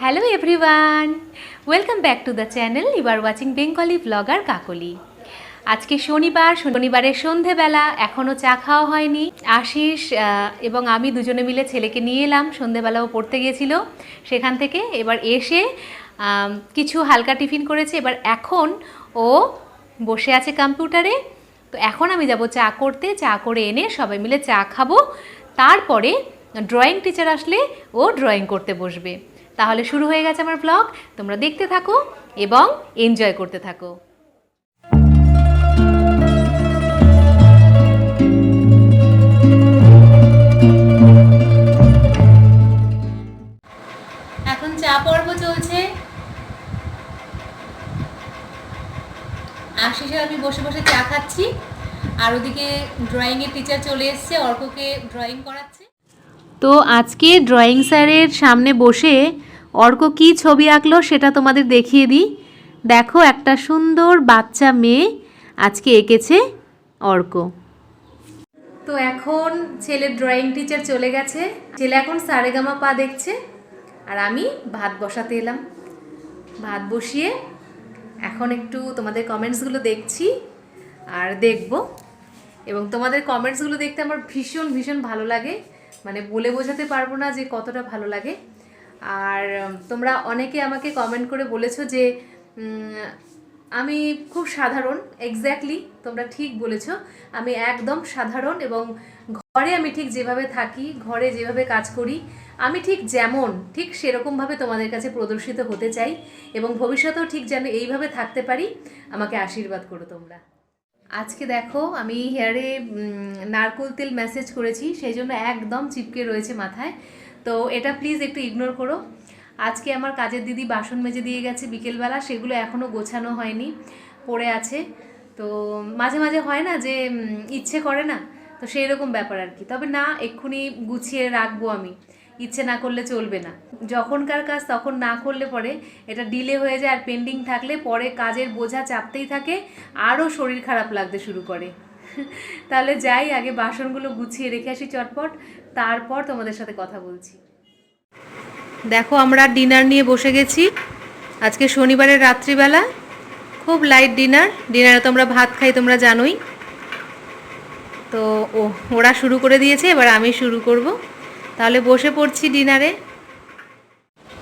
Hello everyone welcome back to the channel you are watching Bengali blogger Kakoli আজকে শনিবার, শনিবারের সন্ধেবেলা এখনও চা খাওয়া হয়নি। আশিস এবং আমি দুজনে মিলে ছেলেকে নিয়ে এলাম। সন্ধেবেলা ও পড়তে গিয়েছিল সেখান থেকে। এবার এসে কিছু হালকা টিফিন করেছে। এবার এখন ও বসে আছে কম্পিউটারে। তো এখন আমি যাব চা করতে। চা করে এনে সবাই মিলে চা খাব। তারপরে ড্রয়িং টিচার আসলে ও ড্রয়িং করতে বসবে। তাহলে শুরু হয়ে গেছে আমার ব্লগ তোমরা দেখতে থাকো এবং এনজয় করতে থাকো। এখন চা পর্ব চলছে। আশিসে আমি বসে বসে চা খাচ্ছি। আর ওদিকে ড্রয়িংয়ের টিচার চলে এসছে অর্ককে ড্রয়িং করাচ্ছে। তো আজকে ড্রয়িং স্যারের সামনে বসে অর্ক কি ছবি আঁকলো সেটা তোমাদের দেখিয়ে দিই। দেখো, একটা সুন্দর বাচ্চা মেয়ে আজকে এঁকেছে অর্ক। তো এখন ছেলের ড্রয়িং টিচার চলে গেছে। ছেলে এখন সারেগামা পা দেখছে আর আমি ভাত বসাতে এলাম। ভাত বসিয়ে এখন একটু তোমাদের কমেন্টসগুলো দেখছি আর দেখব। এবং তোমাদের কমেন্টসগুলো দেখতে আমার ভীষণ ভীষণ ভালো লাগে। মানে বলে বোঝাতে পারব না যে কতটা ভালো লাগে। আর তোমরা অনেকে আমাকে কমেন্ট করে বলেছ যে আমি খুব সাধারণ এক্স্যাক্টলি তোমরা ঠিক বলেছ, আমি একদম সাধারণ এবং ঘরে আমি ঠিক যেভাবে থাকি, ঘরে যেভাবে কাজ করি, আমি ঠিক যেমন, ঠিক সেরকমভাবে তোমাদের কাছে প্রদর্শিত হতে চাই এবং ভবিষ্যতেও ঠিক যেন এইভাবে থাকতে পারি, আমাকে আশীর্বাদ করো তোমরা। আজকে দেখো, আমি হেয়ারে নারকোল তেল মেসেজ করেছি, সেই জন্য একদম চিপকে রয়েছে মাথায়। তো এটা প্লিজ একটু ইগনোর করো। আজকে আমার কাজের দিদি বাসন মেজে দিয়ে গেছে বিকেলবেলা, সেগুলো এখনও গোছানো হয়নি, পড়ে আছে। তো মাঝে মাঝে হয় না যে ইচ্ছে করে না, তো সেই রকম ব্যাপার আর কি। তবে না, এক্ষুনি গুছিয়ে রাখব আমি। ইচ্ছে না করলে চলবে না। যখনকার কাজ তখন না করলে পরে এটা ডিলে হয়ে যায় আর পেন্ডিং থাকলে পরে কাজের বোঝা চাপতেই থাকে, আরও শরীর খারাপ লাগতে শুরু করে। তাহলে যাই, আগে বাসনগুলো গুছিয়ে রেখে আসি চটপট। তারপর তোমাদের সাথে কথা বলছি। দেখো, আমরা ডিনার নিয়ে বসে গেছি। আজকে শনিবারের রাত্রিবেলা। খুব লাইট ডিনার ডিনারে তোমরা ভাত খাই, তোমরা জানোই। তো, ও, ওরা শুরু করে দিয়েছে, এবার আমি শুরু করব। তাহলে বসে পড়ছি ডিনারে।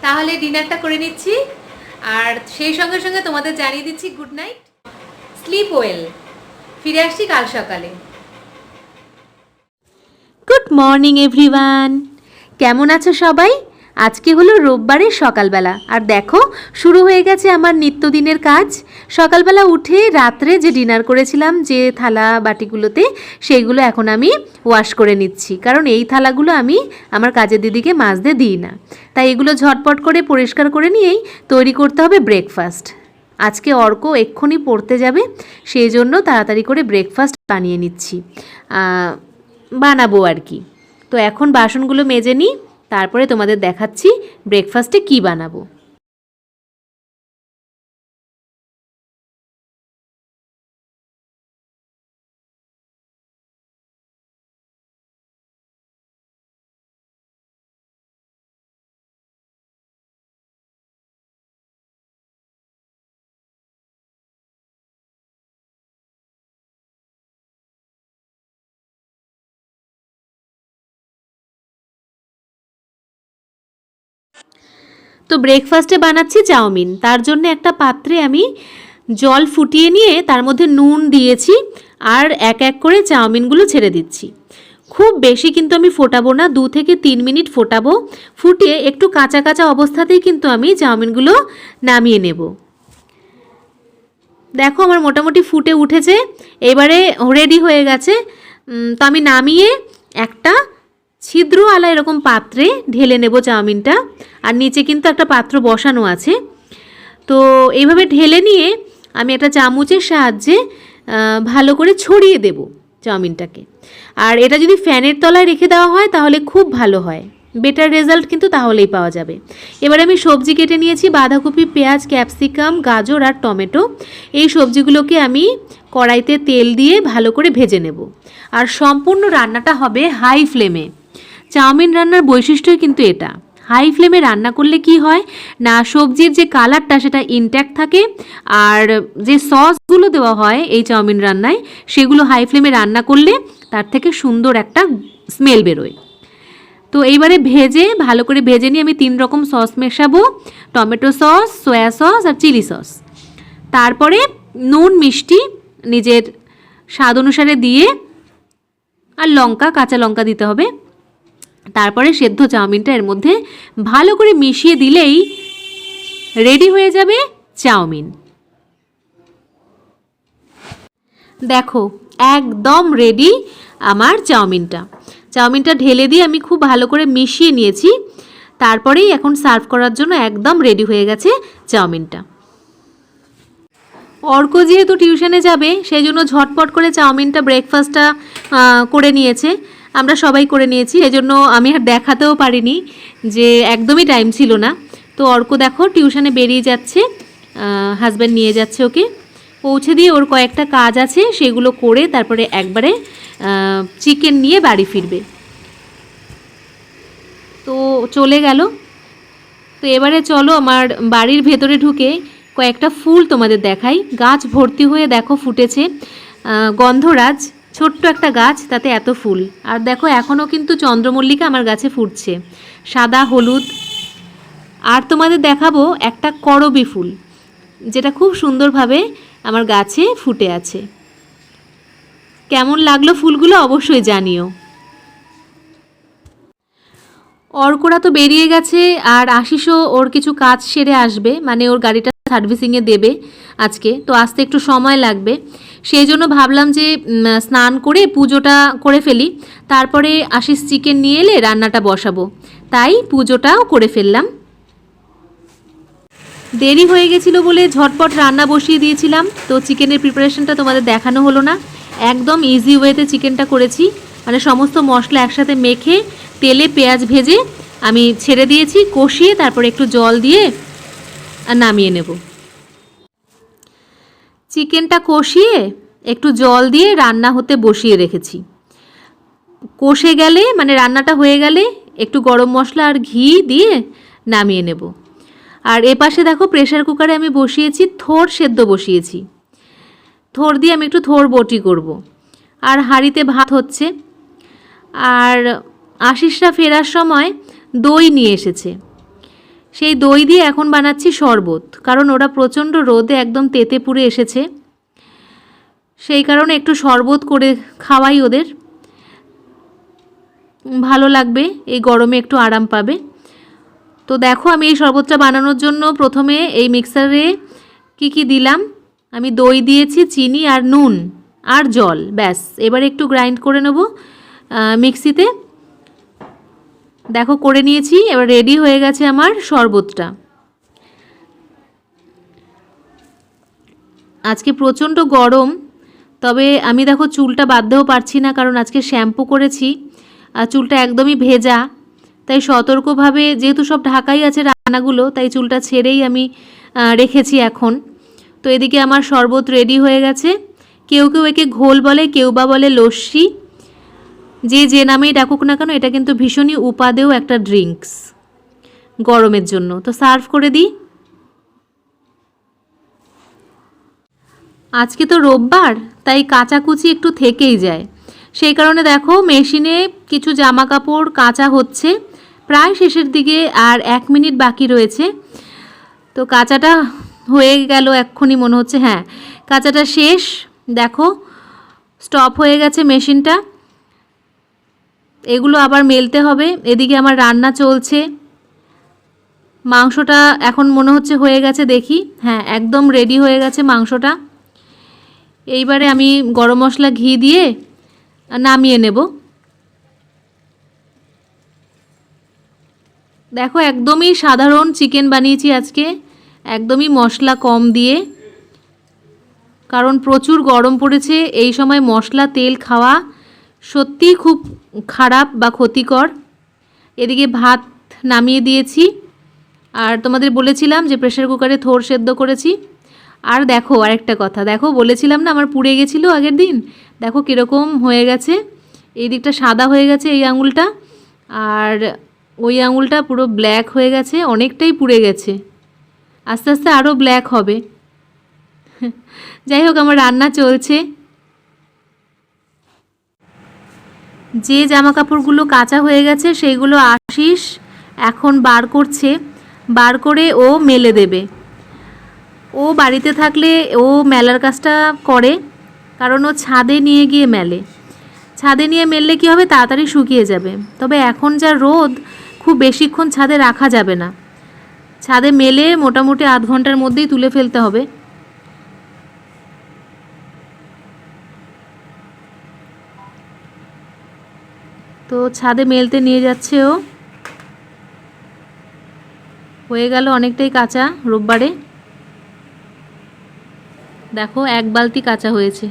তাহলে ডিনারটা করে নিচ্ছি। আর সেই সঙ্গে সঙ্গে তোমাদের জানিয়ে দিচ্ছি গুড নাইট। Slip well. ফিরে আসছি কাল সকালে। গুড মর্নিং এভরিওয়ান কেমন আছো সবাই? আজকে হলো রোববারের সকালবেলা। আর দেখো, শুরু হয়ে গেছে আমার নিত্যদিনের কাজ। সকালবেলা উঠে রাত্রে যে ডিনার করেছিলাম, যে থালা বাটিগুলোতে, সেইগুলো এখন আমি ওয়াশ করে নিচ্ছি। কারণ এই থালাগুলো আমি আমার কাজের দিদিকে মাজতে দিই না। তাই এগুলো ঝটপট করে পরিষ্কার করে নিয়েই তৈরি করতে হবে ব্রেকফাস্ট আজকে অর্ক এক্ষুনি পড়তে যাবে, সেই জন্য তাড়াতাড়ি করে ব্রেকফাস্ট বানিয়ে নিচ্ছি। বানাবো আর কি। তো এখন বাসনগুলো মেজে নিই তারপরে তোমাদের দেখাচ্ছি ব্রেকফাস্টে কি বানাবো। তো ব্রেকফাস্টে বানাচ্ছি চাউমিন। তার জন্য একটা পাত্রে আমি জল ফুটিয়ে নিয়ে তার মধ্যে নুন দিয়েছি আর এক এক করে চাউমিনগুলো ছেড়ে দিচ্ছি। খুব বেশি কিন্তু আমি ফোটাবো না, দু থেকে তিন মিনিট ফোটাবো। ফুটিয়ে একটু কাঁচা কাঁচা অবস্থাতেই কিন্তু আমি চাউমিনগুলো নামিয়ে নেব। দেখো আমার মোটামুটি ফুটে উঠেছে, এবারে রেডি হয়ে গেছে। তো আমি নামিয়ে একটা ছিদ্রওয়ালা এরকম পাত্রে ঢেলে নেব চাউমিনটা। আর নিচে কিন্তু একটা পাত্র বসানো আছে। তো এইভাবে ঢেলে নিয়ে আমি একটা চামচের সাহায্যে ভালো করে ছড়িয়ে দেব চাউমিনটাকে। আর এটা যদি ফ্যানের তলায় রেখে দেওয়া হয়, তাহলে খুব ভালো হয়। বেটার রেজাল্ট কিন্তু তাহলেই পাওয়া যাবে। এবার আমি সবজি কেটে নিয়েছি, বাঁধাকপি, পেঁয়াজ, ক্যাপসিকাম, গাজর আর টমেটো। এই সবজিগুলোকে আমি কড়াইতে তেল দিয়ে ভালো করে ভেজে নেব। আর সম্পূর্ণ রান্নাটা হবে হাই ফ্লেমে। চাউমিন রান্নার বৈশিষ্ট্যই কিন্তু এটা। হাই ফ্লেমে রান্না করলে কি হয়? না, সবজির যে কালারটা সেটা ইনট্যাক্ট থাকে আর যে সসগুলো দেওয়া হয় এই চাউমিন রান্নায়, সেগুলো হাই ফ্লেমে রান্না করলে তার থেকে সুন্দর একটা স্মেল বেরোয়। তো এইবারে ভেজে, ভালো করে ভেজে নিয়ে আমি তিন রকম সস মেশাবো। টমেটো সস সয়া সস আর চিলি সস তারপরে নুন, মিষ্টি নিজের স্বাদ অনুসারে দিয়ে আর লঙ্কা, কাঁচা লঙ্কা দিতে হবে। তারপরে সেদ্ধ চাউমিনটা এর মধ্যে ভালো করে মিশিয়ে দিলেই রেডি হয়ে যাবে চাউমিন। দেখো, একদম রেডি আমার চাউমিনটা। চাউমিনটা ঢেলে দিয়ে আমি খুব ভালো করে মিশিয়ে নিয়েছি। তারপরেই এখন সার্ভ করার জন্য একদম রেডি হয়ে গেছে চাউমিনটা। অর্ক যেহেতু টিউশনে যাবে, সেই জন্য ঝটপট করে চাউমিনটা ব্রেকফাস্টটা করে নিয়েছে। আমরা সবাই করে নিয়েছি। এজন্য আমি আর দেখাতেও পারিনি যে একদমই টাইম ছিল না। তো অর্ক দেখো টিউশনে বেরিয়ে যাচ্ছে হাজব্যান্ড নিয়ে যাচ্ছে ওকে। পৌঁছে দিয়ে ওর কয়েকটা কাজ আছে, সেগুলো করে তারপরে একবারে চিকেন নিয়ে বাড়ি ফিরবে। তো চলে গেল। তো এবারে চলো আমার বাড়ির ভেতরে ঢুকে কয়েকটা ফুল তোমাদের দেখাই। গাছ ভর্তি হয়ে দেখো ফুটেছে। গন্ধরাজ ছোট্ট একটা গাছ, তাতে এত ফুল। আর দেখো, এখনও কিন্তু চন্দ্রমল্লিকা আমার গাছে ফুটছে। সাদা, হলুদ। আর তোমাদের দেখাবো একটা করবি ফুল, যেটা খুব সুন্দরভাবে আমার গাছে ফুটে আছে। কেমন লাগল ফুলগুলো অবশ্যই জানিও। অর্করা তো বেরিয়ে গেছে, আর আশিসও ওর কিছু কাজ সেরে আসবে মানে ওর গাড়িটা সার্ভিসিংয়ে দেবে আজকে। তো আসতে একটু সময় লাগবে। সেই জন্য ভাবলাম যে স্নান করে পুজোটা করে ফেলি। তারপরে আশিস চিকেন নিয়ে এলে রান্নাটা বসাবো। তাই পুজোটাও করে ফেললাম। দেরি হয়ে গেছিল বলে ঝটপট রান্না বসিয়ে দিয়েছিলাম। তো চিকেনের প্রিপারেশনটা তোমাদের দেখানো হলো না। একদম ইজি ওয়েতে চিকেনটা করেছি। মানে সমস্ত মশলা একসাথে মেখে, তেলে পেঁয়াজ ভেজে আমি ছেড়ে দিয়েছি, কষিয়ে তারপরে একটু জল দিয়ে নামিয়ে নেব। চিকেনটা কষিয়ে একটু জল দিয়ে রান্না হতে বসিয়ে রেখেছি। কষে গেলে মানে রান্নাটা হয়ে গেলে একটু গরম মশলা আর ঘি দিয়ে নামিয়ে নেব। আর এপাশে দেখো প্রেশার কুকারে আমি বসিয়েছি, থোর সেদ্ধ বসিয়েছি। থোর দিয়ে আমি একটু থোর বটি করব। আর হাঁড়িতে ভাত হচ্ছে। আর আশিসরা ফেরার সময় দই নিয়ে এসেছে। সেই দই দিয়ে এখন বানাচ্ছি শরবত, কারণ ওরা প্রচণ্ড রোদে একদম তেতে পুড়ে এসেছে। সেই কারণে একটু শরবত করে খাওয়াই ওদের। ভালো লাগবে, এই গরমে একটু আরাম পাবে। তো দেখো আমি এই শরবতটা বানানোর জন্য প্রথমে এই মিক্সারে কি কি দিলাম? আমি দই দিয়েছি, চিনি আর নুন আর জল, ব্যাস। এবার একটু গ্রাইন্ড করে নেব মিক্সিতে। দেখো, করে নিয়েছি, এবার রেডি হয়ে গেছে আমার শরবতটা। আজকে প্রচণ্ড গরম, তবে আমি দেখো, চুলটা বাঁধতেও পারছি না, কারণ আজকে শ্যাম্পু করেছি, আর চুলটা একদমই ভেজা। তাই সতর্কভাবে, যেহেতু সব ঢাকাই আছে রান্নাগুলো, তাই চুলটা ছেড়েই আমি রেখেছি এখন। তো এদিকে আমার শরবত রেডি হয়ে গেছে। কেউ কেউ একে ঘোল বলে, কেউ বা বলে লস্যি। যে যে নামেই ডাকুক না কেন, এটা কিন্তু ভীষণই উপাদেয় একটা ড্রিঙ্কস গরমের জন্য। তো সার্ভ করে দিই। আজকে তো রোববার, তাই কাচাকুচি একটু থেকেই যায়। সেই কারণে দেখো, মেশিনে কিছু জামা কাপড় কাঁচা হচ্ছে। প্রায় শেষের দিকে আর এক মিনিট বাকি রয়েছে। তো কাঁচাটা হয়ে গেল এক্ষুনি মনে হচ্ছে হ্যাঁ। কাঁচাটা শেষ, দেখো স্টপ হয়ে গেছে মেশিনটা। এগুলো আবার মেলতে হবে। এদিকে আমার রান্না চলছে। মাংসটা এখন মনে হচ্ছে হয়ে গেছে, দেখি। হ্যাঁ একদম রেডি হয়ে গেছে মাংসটা। এইবারে আমি গরম মশলা ঘি দিয়ে নামিয়ে নেব। দেখো, একদমই সাধারণ চিকেন বানিয়েছি আজকে। একদমই মশলা কম দিয়ে। কারণ প্রচুর গরম পড়েছে, এই সময় মশলা, তেল খাওয়া সত্যিই খুব খারাপ বা ক্ষতিকর। এদিকে ভাত নামিয়ে দিয়েছি। আর তোমাদের বলেছিলাম যে প্রেশার কুকারে থোর সেদ্ধ করেছি। আর দেখো আরেকটা কথা, দেখো বলেছিলাম না আমার পুড়ে গেছিল আগের দিন? দেখো কীরকম হয়ে গেছে। এই দিকটা সাদা হয়ে গেছে এই আঙুলটা। আর ওই আঙুলটা পুরো ব্ল্যাক হয়ে গেছে, অনেকটাই পুড়ে গেছে। আস্তে আস্তে আরও ব্ল্যাক হবে। যাই হোক, আমার রান্না চলছে। যে জামা কাপড়গুলো কাঁচা হয়ে গেছে সেইগুলো আশিস এখন বার করছে, বার করে ও মেলে দেবে। ও বাড়িতে থাকলে ও মেলার কাজটা করে, কারণ ও ছাদে নিয়ে গিয়ে মেলে। ছাদে নিয়ে মেললে কি হবে? তাড়াতাড়ি শুকিয়ে যাবে। তবে এখন যা রোদ, খুব বেশিক্ষণ ছাদে রাখা যাবে না। ছাদে মেলে মোটামুটি আধ ঘণ্টার মধ্যেই তুলে ফেলতে হবে। তো ছাদে মেলতে নিয়ে যাচ্ছে ও। হয়ে গেল অনেকটাই কাঁচা রোববারে। দেখো, এক বালতি কাঁচা হয়েছে।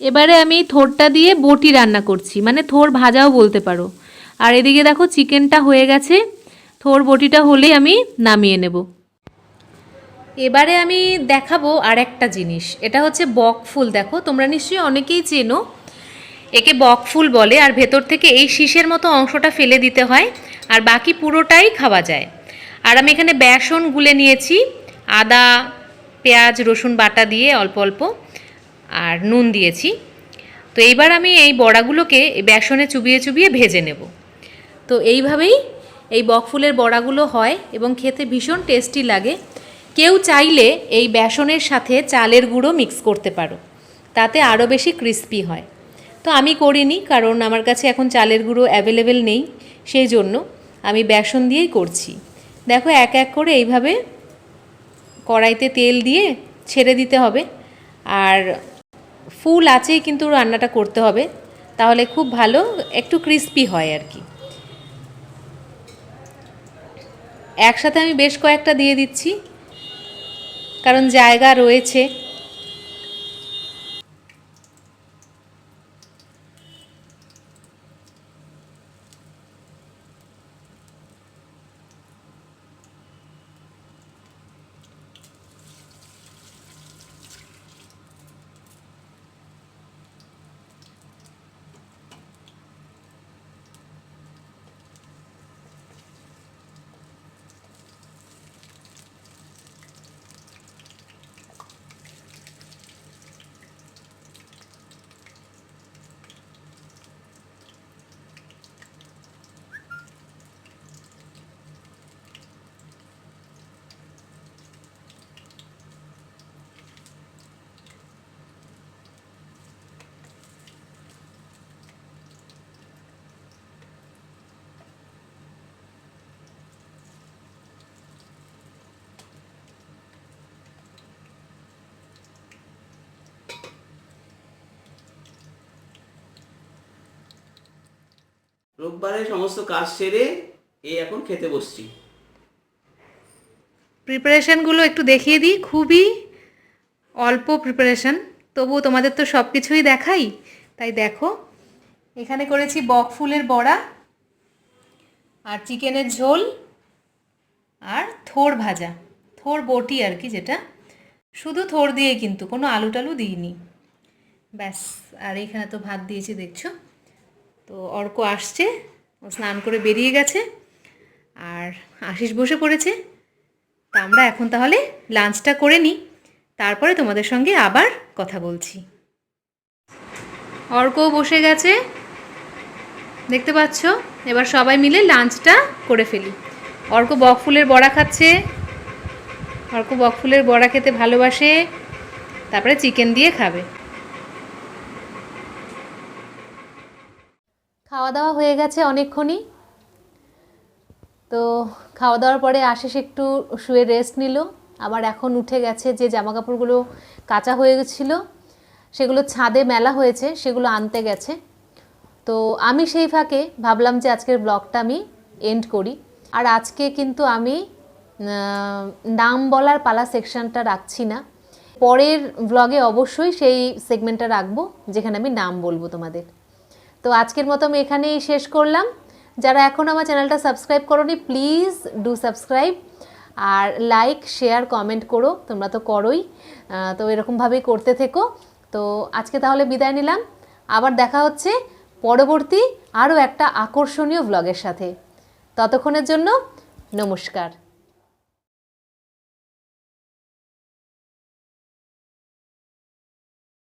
এবারে আমি থোরটা দিয়ে বটি রান্না করছি মানে থোর ভাজাও বলতে পারো। আর এদিকে দেখো, চিকেনটা হয়ে গেছে। থোর বটিটা হলেই আমি নামিয়ে নেব। এবারে আমি দেখাবো আর একটা জিনিস। এটা হচ্ছে বক ফুল। দেখো, তোমরা নিশ্চয়ই অনেকেই চেনো। একে বক ফুল বলে, আর ভেতর থেকে এই শীষের মতো অংশটা ফেলে দিতে হয়, আর বাকি পুরোটাই খাওয়া যায়। আর আমি এখানে বেসন গুলে নিয়েছি, আদা, পেঁয়াজ, রসুন বাটা দিয়ে অল্প অল্প, আর নুন দিয়েছি। তো এইবার আমি এই বড়াগুলোকে বেসনে চুবিয়ে চুবিয়ে ভেজে নেব। তো এইভাবেই এই বকফুলের বড়াগুলো হয়, এবং খেতে ভীষণ টেস্টি লাগে। কেউ চাইলে এই বেসনের সাথে চালের গুঁড়ো মিক্স করতে পারো, তাতে আরও বেশি ক্রিস্পি হয়। তো আমি করিনি, কারণ আমার কাছে এখন চালের গুঁড়ো অ্যাভেলেবেল নেই, সেই জন্য আমি বেসন দিয়েই করছি। দেখো এক এক করে এইভাবে কড়াইতে তেল দিয়ে ছেড়ে দিতে হবে, আর ফুল আছেই কিন্তু রান্নাটা করতে হবে, তাহলে খুব ভালো একটু ক্রিস্পি হয় আর কি। একসাথে আমি বেশ কয়েকটা দিয়ে দিচ্ছি কারণ জায়গা রয়েছে। রোববারে সমস্ত কাজ সেরে এই এখন খেতে বসছি। প্রিপারেশানগুলো একটু দেখিয়ে দিই, খুবই অল্প প্রিপারেশান তবুও তোমাদের তো সব কিছুই দেখাই, তাই দেখো। এখানে করেছি বক ফুলের বড়া আর চিকেনের ঝোল আর থোর ভাজা, থোর বটি আর কি যেটা। শুধু থোর দিয়ে কিন্তু, কোনো আলু টালু দিইনি। ব্যাস, আর এখানে তো ভাত দিয়েছি, দেখছ? তো অর্ক আসছে, ও স্নান করে বেরিয়ে গেছে আর আশিস বসে পড়েছে। তা আমরা এখন তাহলে লাঞ্চটা করে নিই, তারপরে তোমাদের সঙ্গে আবার কথা বলছি। অর্ক বসে গেছে, দেখতে পাচ্ছ? এবার সবাই মিলে লাঞ্চটা করে ফেলি। অর্ক বকফুলের বড়া খাচ্ছে, অর্ক বকফুলের বড়া খেতে ভালোবাসে, তারপরে চিকেন দিয়ে খাবে। খাওয়া দাওয়া হয়ে গেছে অনেকক্ষণই। তো খাওয়া দাওয়ার পরে আশিস একটু শুয়ে রেস্ট নিল। আবার এখন উঠে গেছে যে জামা কাপড়গুলো কাঁচা হয়ে গেছিল, সেগুলো ছাদে মেলা হয়েছে, সেগুলো আনতে গেছে। তো আমি সেই ফাঁকে ভাবলাম যে আজকের ব্লগটা আমি এন্ড করি। আর আজকে কিন্তু আমি নাম বলার পালা সেকশনটা রাখছি না। পরের ব্লগে অবশ্যই সেই সেগমেন্টটা রাখব, যেখানে আমি নাম বলব তোমাদের। তো আজকের মতো আমি এখানেই শেষ করলাম। যারা এখন আমার চ্যানেলটা সাবস্ক্রাইব করোনি, প্লিজ ডু সাবস্ক্রাইব আর লাইক, শেয়ার, কমেন্ট করো। তোমরা তো করোই। তো এরকমভাবেই করতে থেকো। তো আজকে তাহলে বিদায় নিলাম। আবার দেখা হচ্ছে পরবর্তী আরও একটা আকর্ষণীয় ব্লগের সাথে। ততক্ষণের জন্য নমস্কার।